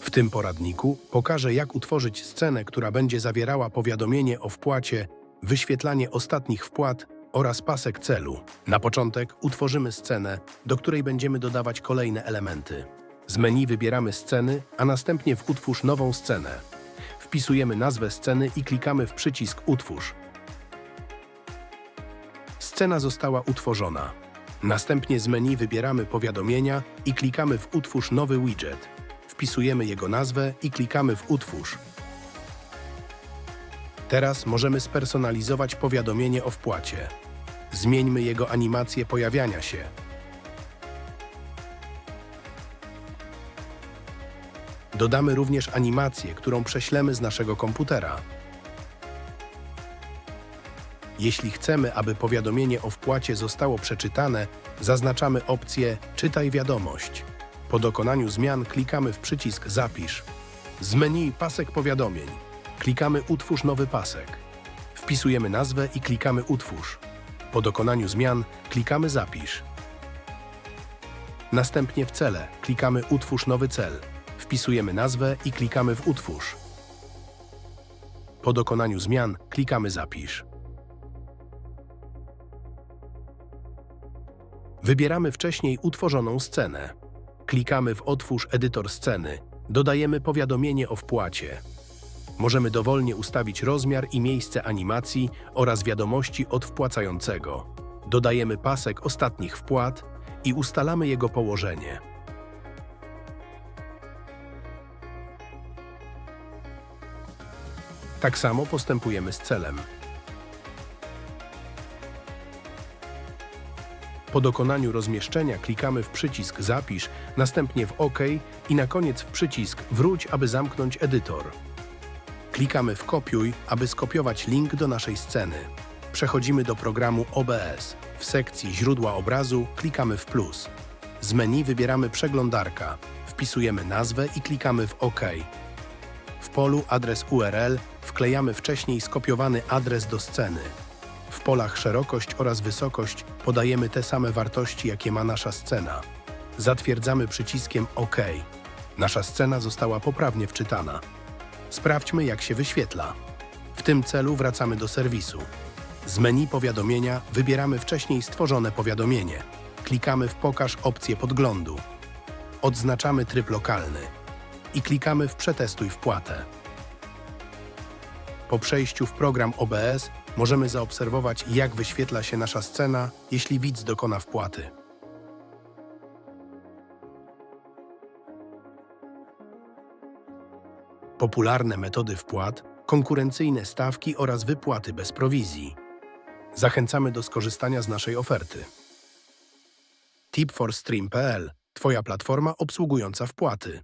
W tym poradniku pokażę, jak utworzyć scenę, która będzie zawierała powiadomienie o wpłacie, wyświetlanie ostatnich wpłat oraz pasek celu. Na początek utworzymy scenę, do której będziemy dodawać kolejne elementy. Z menu wybieramy sceny, a następnie w Utwórz nową scenę. Wpisujemy nazwę sceny i klikamy w przycisk Utwórz. Scena została utworzona. Następnie z menu wybieramy powiadomienia i klikamy w Utwórz nowy widget. Wpisujemy jego nazwę i klikamy w Utwórz. Teraz możemy spersonalizować powiadomienie o wpłacie. Zmieńmy jego animację pojawiania się. Dodamy również animację, którą prześlemy z naszego komputera. Jeśli chcemy, aby powiadomienie o wpłacie zostało przeczytane, zaznaczamy opcję Czytaj wiadomość. Po dokonaniu zmian klikamy w przycisk Zapisz. Z menu Pasek powiadomień klikamy Utwórz nowy pasek. Wpisujemy nazwę i klikamy Utwórz. Po dokonaniu zmian klikamy Zapisz. Następnie w cele klikamy Utwórz nowy cel. Wpisujemy nazwę i klikamy w Utwórz. Po dokonaniu zmian klikamy Zapisz. Wybieramy wcześniej utworzoną scenę. Klikamy w Otwórz edytor sceny. Dodajemy powiadomienie o wpłacie. Możemy dowolnie ustawić rozmiar i miejsce animacji oraz wiadomości od wpłacającego. Dodajemy pasek ostatnich wpłat i ustalamy jego położenie. Tak samo postępujemy z celem. Po dokonaniu rozmieszczenia klikamy w przycisk Zapisz, następnie w OK i na koniec w przycisk Wróć, aby zamknąć edytor. Klikamy w Kopiuj, aby skopiować link do naszej sceny. Przechodzimy do programu OBS. W sekcji Źródła obrazu klikamy w plus. Z menu wybieramy Przeglądarka. Wpisujemy nazwę i klikamy w OK. W polu Adres URL wklejamy wcześniej skopiowany adres do sceny. Polach szerokość oraz wysokość podajemy te same wartości, jakie ma nasza scena. Zatwierdzamy przyciskiem OK. Nasza scena została poprawnie wczytana. Sprawdźmy, jak się wyświetla. W tym celu wracamy do serwisu. Z menu powiadomienia wybieramy wcześniej stworzone powiadomienie. Klikamy w Pokaż opcję podglądu. Odznaczamy tryb lokalny i klikamy w Przetestuj wpłatę. Po przejściu w program OBS możemy zaobserwować, jak wyświetla się nasza scena, jeśli widz dokona wpłaty. Popularne metody wpłat, konkurencyjne stawki oraz wypłaty bez prowizji. Zachęcamy do skorzystania z naszej oferty. Tip4Stream.pl Twoja platforma obsługująca wpłaty.